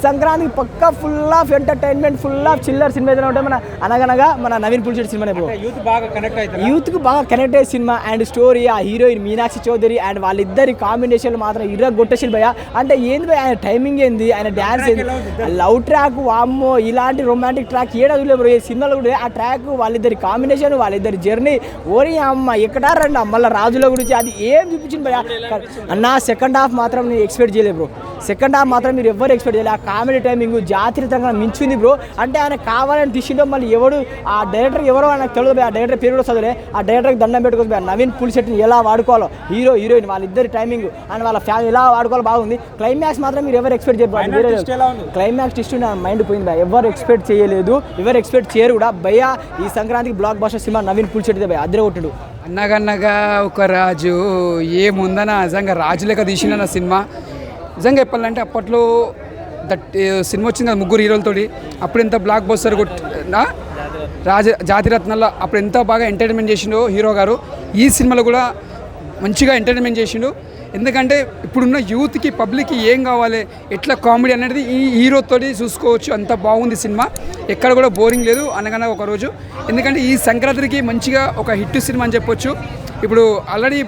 సంక్రాంతికి పక్క full of entertainment full of chiller cinema ఏదైనా ఉంటే మన అనగనగా మన నవీన్ పులిచెట్టి సినిమానే బ్రో యూత్ బాగా కనెక్ట్ అవుతుంది యూత్కి బాగా కనెక్ట్ అయ్యే సినిమా అండ్ స్టోరీ ఆ హీరోయిన్ మీనాక్షి చౌదరి అండ్ వాళ్ళిద్దరి కాంబినేషన్లు మాత్రం ఇర్ర గొట్టశిల్ భయ అంటే ఏంది భయ ఆయన టైమింగ్ ఏంది ఆయన డ్యాన్స్ ఏంది? లవ్ ట్రాక్ వామ్మో ఇలాంటి రొమాంటిక్ ట్రాక్ ఏడా చూడలేదు బ్రో. ఈ సినిమాలో కూడా ఆ ట్రాక్ వాళ్ళిద్దరి కాంబినేషన్ వాళ్ళిద్దరి జర్నీ ఓరి అమ్మ ఎక్కడా రండి. మళ్ళీ రాజుల గురించి అది ఏం చూపించింది భయ అన్న సెకండ్ హాఫ్ మాత్రం నేను ఎక్స్పెక్ట్ చేయలేదు బ్రో. సెకండ్ హాఫ్ మాత్రం మీరు ఎవరు ఎక్స్పెక్ట్ చేయలేదు కామెడీ టైమింగ్ జాతీయంగా మించింది బ్రో. అంటే ఆయన కావాలని తీసిండో మళ్ళీ ఎవడు ఆ డైరెక్టర్ ఎవరో ఆయనకు తెలియదు. ఆ డైరెక్టర్ పేరు కూడా చదివే ఆ డైరెక్టర్కి దండం పెట్టుకోవచ్చు. నవీన్ పులిశెట్టిని ఎలా వాడుకోవాలో. హీరో హీరోయిన్ వాళ్ళిద్దరి టైమింగ్ అండ్ వాళ్ళ ఫ్యామిలీ ఎలా వాడుకోవాలో బాగుంది. క్లైమాక్స్ మాత్రం మీరు ఎవరు ఎక్స్పెక్ట్? చేయలేదు క్లైమాక్స్ టిస్ట్ నా మైండ్ పోయింది భయ ఎవరు ఎక్స్పెక్ట్ చేయలేదు. ఎవరు ఎక్స్పెక్ట్ చేయరు కూడా. భయ ఈ సంక్రాంతికి బ్లాక్ బస్టర్ సినిమా నవీన్ పులిశెట్టిదే భయ అద్దరే కొట్టుడు. అన్నగన్నగా ఒక రాజు ఏముందన నిజంగా రాజు లెక్క తీసిన నా సినిమా. నిజంగా చెప్పాలంటే అప్పట్లో దట్ సినిమా వచ్చింది కదా ముగ్గురు హీరోలతోటి అప్పుడు ఎంత బ్లాక్ బస్టర్ కొట్టినా రాజ జాతిరత్నాల్లో అప్పుడు ఎంత బాగా ఎంటర్టైన్మెంట్ చేసిండో హీరో గారు ఈ సినిమాలో కూడా మంచిగా ఎంటర్టైన్మెంట్ చేసిండు. ఎందుకంటే ఇప్పుడున్న యూత్కి పబ్లిక్కి ఏం కావాలి ఎట్లా కామెడీ అనేది ఈ హీరోతోటి చూసుకోవచ్చు అంత బాగుంది సినిమా. ఎక్కడ కూడా బోరింగ్ లేదు అనగానే ఒక రోజు. ఎందుకంటే ఈ సంక్రాంతికి మంచిగా ఒక హిట్ సినిమా అని చెప్పొచ్చు. ఇప్పుడు ఆల్రెడీ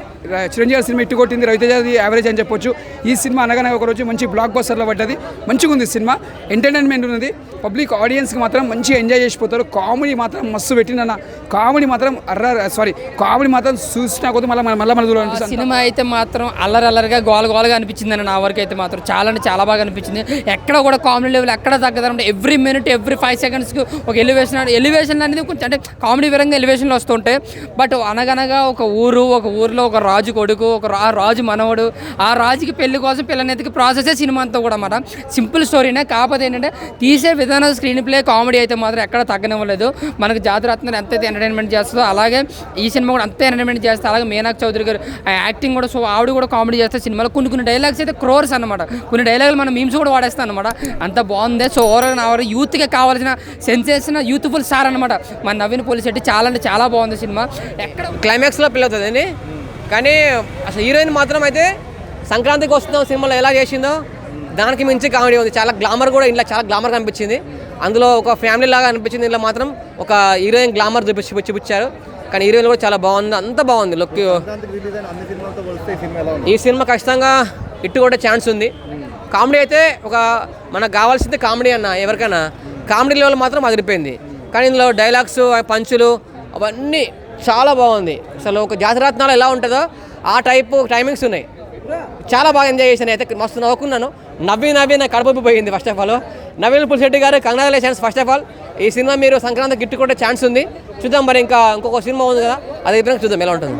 చిరంజీవి సినిమా ఇట్టు కొట్టింది రవితేజది యావరేజ్ అని చెప్పొచ్చు. ఈ సినిమా అనగానే ఒక రోజు మంచి బ్లాక్ బస్టర్లో పడ్డది. మంచిగా ఉంది సినిమా. ఎంటర్టైన్మెంట్ ఉన్నది. పబ్లిక్ ఆడియన్స్కి మాత్రం మంచిగా ఎంజాయ్ చేసిపోతారు. కామెడీ మాత్రం మస్తు పెట్టిన కామెడీ మాత్రం అర్ర సారీ కామెడీ మాత్రం చూసినా కొద్ది మళ్ళీ మళ్ళీ మళ్ళీ చూడాలనిపిస్తుంది సినిమా అయితే మాత్రం అల్లరి అల్లరిగా గోల గోలగా అనిపించింది అని నా వరకు అయితే మాత్రం. చాలా అంటే చాలా బాగా అనిపించింది. ఎక్కడ కూడా కామెడీ లెవెల్ ఎక్కడ తగ్గదంటే ఎవ్రీ మినిట్ ఎవ్రీ ఫైవ్ సెకండ్స్కి ఒక ఎలివేషన్ ఎలివేషన్ అనేది కొంచెం అంటే కామెడీ పరంగా ఎలివేషన్లు వస్తుంటాయి బట్ అనగనగా ఒక ఊరు ఒక ఊరిలో ఒక రాజు కొడుకు ఒక రా రాజు మనవడు. ఆ రాజుకి పెళ్ళి కోసం పిల్లనెతికి ప్రాసెసే సినిమా అంతా కూడా అన్నమాట. సింపుల్ స్టోరీనే కాకపోతే ఏంటంటే తీసే విధానం స్క్రీన్ ప్లే కామెడీ అయితే మాత్రం ఎక్కడ తగ్గనివ్వలేదు. మనకు జాతిరత్నం ఎంతైతే ఎంటర్టైన్మెంట్ చేస్తుందో అలాగే ఈ సినిమా కూడా అంతే ఎంటర్టైన్మెంట్ చేస్తే అలాగే మీనాక్ చౌదరి గారు ఆ యాక్టింగ్ కూడా సో ఆవిడ కూడా కామెడీ చేస్తే సినిమాలో కొన్ని కొన్ని డైలాగ్స్ అయితే క్రోర్స్ అనమాట కొన్ని డైలాగులు మనం మీమ్స్ కూడా వాడేస్తాం అనమాట అంత బాగుంది. సో ఓవరాల్ నా యూత్కి కావాల్సిన సెన్సేషన్ యూత్ఫుల్ స్టార్ అనమాట మన నవీన్ పోలీస్ చాలా అంటే చాలా బాగుంది సినిమా ఎక్కడ క్లైమాక్స్లో పిల్లలు అవుతుందండి కానీ అసలు హీరోయిన్ మాత్రం అయితే సంక్రాంతికి వస్తున్నాం సినిమాలో ఎలా చేసిందో దానికి మించి కామెడీ ఉంది. చాలా గ్లామర్ కూడా ఇంట్లో చాలా గ్లామర్ అనిపించింది అందులో ఒక ఫ్యామిలీ లాగా అనిపించింది ఇంట్లో మాత్రం ఒక హీరోయిన్ గ్లామర్ చూపించి చూపించారు. కానీ హీరోయిన్ కూడా చాలా బాగుంది. అంత బాగుంది లుక్ ఈ సినిమా ఖచ్చితంగా ఇట్టు కూడా ఛాన్స్ ఉంది. కామెడీ అయితే ఒక మనకు కావాల్సింది కామెడీ అన్న ఎవరికైనా. కామెడీ లెవెల్ మాత్రం అదిరిపోయింది. కానీ ఇందులో డైలాగ్స్ పంచులు అవన్నీ చాలా బాగుంది. అసలు ఒక జాతిరత్నాలు ఎలా ఉంటుందో ఆ టైపు టైమింగ్స్ ఉన్నాయి. చాలా బాగా ఎంజాయ్ చేశాను. అయితే మస్తు నవ్వుకున్నాను. నవ్వి నవ్వి నా కడుపు పోయింది first of all Naveen Polishetty గారు కంగ్రాచులేషన్స్ ఫస్ట్ ఆఫ్ ఆల్ ఈ సినిమా మీరు సంక్రాంతి గిట్టుకుంటే ఛాన్స్ ఉంది. చూద్దాం మరి ఇంకా ఇంకొక సినిమా ఉంది కదా అది చూద్దాం ఎలా ఉంటుంది.